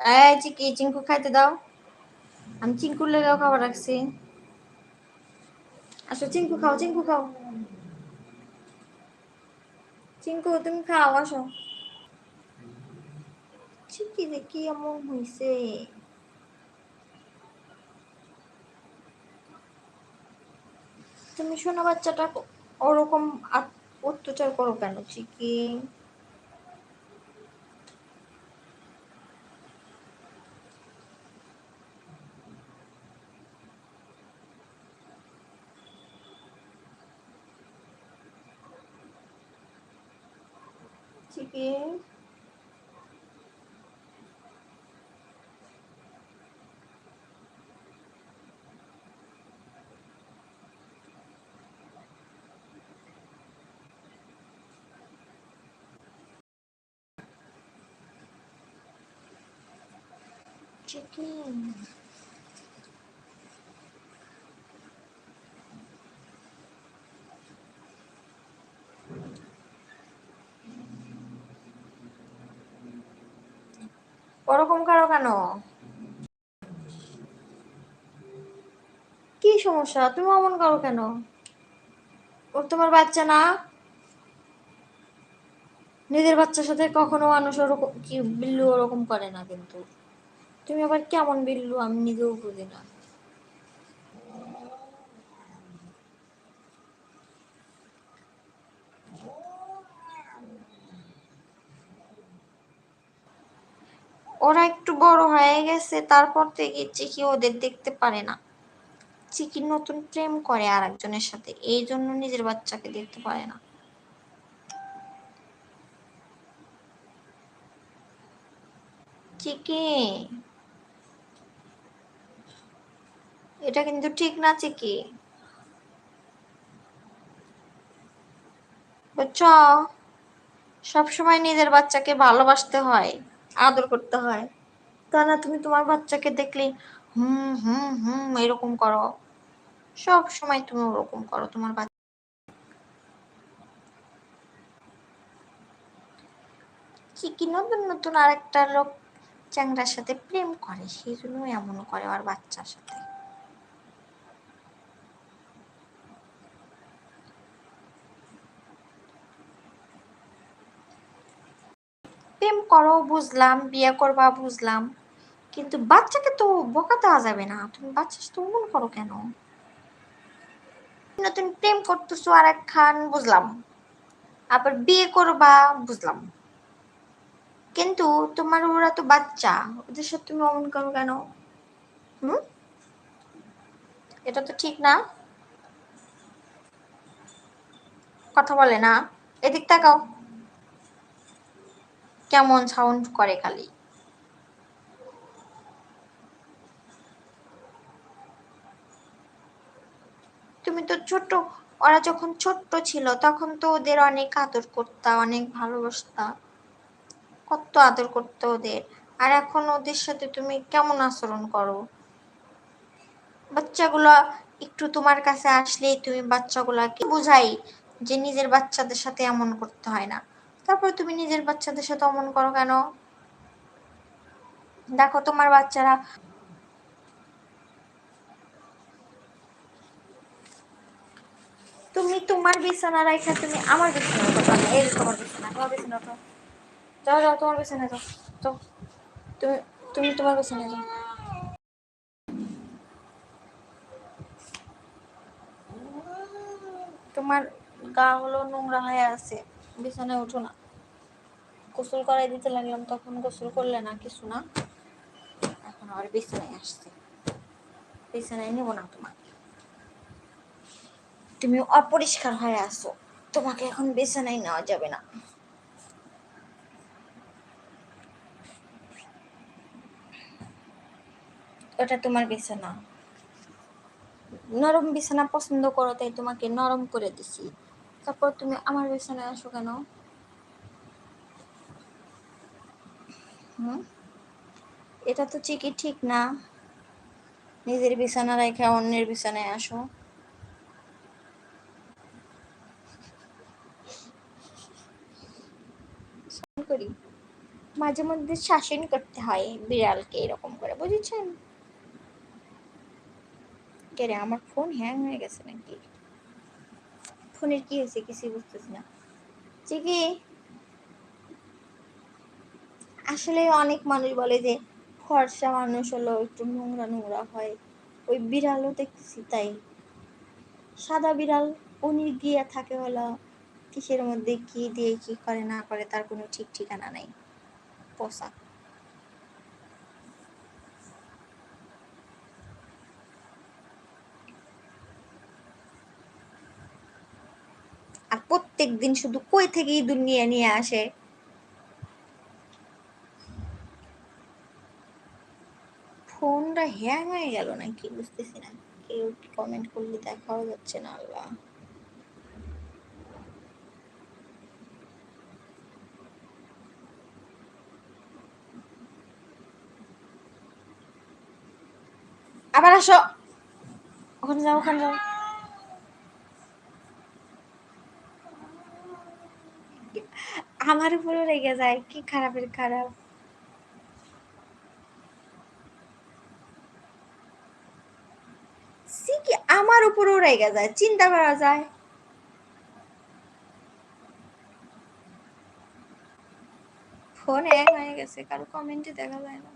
এই চিকি চিঙ্কু খাইতে দাও। আমি চিঙ্কুর লেগেও খাবার রাখছি। আসো চিঙ্কু খাও চিঙ্কু খাও। চিঙ্কু তুমি খাও, আসো। চিকি কি এমন হয়েছে তুমি শোনো, বাচ্চাটা ওরকম অত্যাচার করো কেন, চিকি? চিকি চিকি ওরকম করো কেন? কি সমস্যা? তুমি অমন করো কেন? ওর তোমার বাচ্চা না? নিজের বাচ্চার সাথে কখনো মানুষ ওরকম কি বিল্লু ওরকম করে না কিন্তু। তুমি আবার কেমন বিল্লু আমি নিজেও বুঝি না। ওরা একটু বড় হয়ে গেছে, তারপর থেকে চিকি ওদের দেখতে পারে না। চিকি নতুন প্রেম করে আর একজনের সাথে, এই জন্য নিজের বাচ্চাকে দেখতে পারে না। চিকি, এটা কিন্তু ঠিক না চিকি। বুঝছ? সবসময় নিজের বাচ্চাকে ভালোবাসতে হয়। আদর করতে হয়। তা না তুমি তোমার বাচ্চাকে দেখলে, হুম হুম হুম, এরকম করো। সব সময় তুমি ওরকম করো তোমার বাচ্চা। কি কি নতুন নতুন আরেকটা লোক চ্যাংড়ার সাথে প্রেম করে, সেই জন্য এমন করে আর বাচ্চার সাথে প্রেম করো, বুঝলাম, বিয়ে করবা, বুঝলাম। কিন্তু বাচ্চাকে তো বকা দেওয়া যাবে না। তুমি বাচ্চা সাথে অমন করো কেন? নতুন প্রেম করতেছো আর খান বুঝলাম। আবার বিয়ে করবা, বুঝলাম। কিন্তু তোমার ওরা তো বাচ্চা, ওদের সাথে তুমি অমন করো কেন? হুম? এটা তো ঠিক না। কথা বলে না। এদিক তাকাও। কেমন সাউন্ড করে খালি? তুমি তো ছোট, ওরা যখন ছোট্ট ছিল তখন তো ওদের অনেক আদর করতা, অনেক ভালোবাসতা। কত আদর করতো ওদের। আর এখন ওদের সাথে তুমি কেমন আচরণ করো? বাচ্চাগুলো একটু তোমার কাছে আসলেই তুমি বাচ্চাগুলাকে বুঝাই যে নিজের বাচ্চাদের সাথে এমন করতে হয় না। তারপর তুমি নিজের বাচ্চাদের সাথে অমন করো কেন? দেখো, তোমার বাচ্চারা তুমি তোমার বিছানা রাখা তুমি আমার বিছানা এই তোমার বিছানা তোমার বিছানা যাও তোমার বিছানা যাও। তুমি তুমি তোমার বিছানা যাও তোমার গা হলো নোংরা হয়ে আছে। বিছানায় উঠো না। গোসল করাই দিতে লাগলাম, তখন গোসল করলে না কিছু না। এখন আবার বিছানায় আসছে। বিছানায় নিব না তোমার তুমি অপরিষ্কার হয়ে আসো তোমাকে এখন বিছানায় নেওয়া যাবে না। ওটা তোমার বিছানা। নরম বিছানা পছন্দ করো, তাই তোমাকে নরম করে দিছি। তারপর তুমি আমার বিছানায় আসো কেন? এটা তো ঠিকই ঠিক না। নিজের বিছানা রেখে অন্যের বিছানায় আসো। করি। মাঝে মধ্যে শাসন করতে হয় বিড়ালকে এরকম করে, বুঝেছেন? কে রে, আমার ফোন হ্যাং হয়ে গেছে নাকি? ফোনের কি হয়েছে কিছু বুঝতেছি না। চিকি আসলে অনেক মানুষ বলে যে ফর্সা মানুষ হলো একটু নোংরা নোংরা হয়। ওই বিড়ালও দেখতেছি তাই। সাদা বিড়াল পনির দিয়ে থাকে হলো, কিসের মধ্যে কি দিয়ে কি করে না করে তার কোনো ঠিক ঠিকানা নাই। পোষা আর প্রত্যেক দিন শুধু কই থেকে ইঁদুর নিয়ে নিয়ে আসে? ফোনটা হ্যাং হয়ে গেল নাকি? বুঝতেছি না। কেউ কমেন্ট করলে দেখাও যাচ্ছে না আল্লাহ। আবার আসো। ওখানে যাও ওখানে যাও। আমার উপরও রেগে যায়, কি খারাপের খারাপ। কি আমার উপরও রেগে যায়, চিন্তা করা যায়। ফোন হ্যাং হয়ে গেছে, কারও কমেন্টে দেখা যায় না।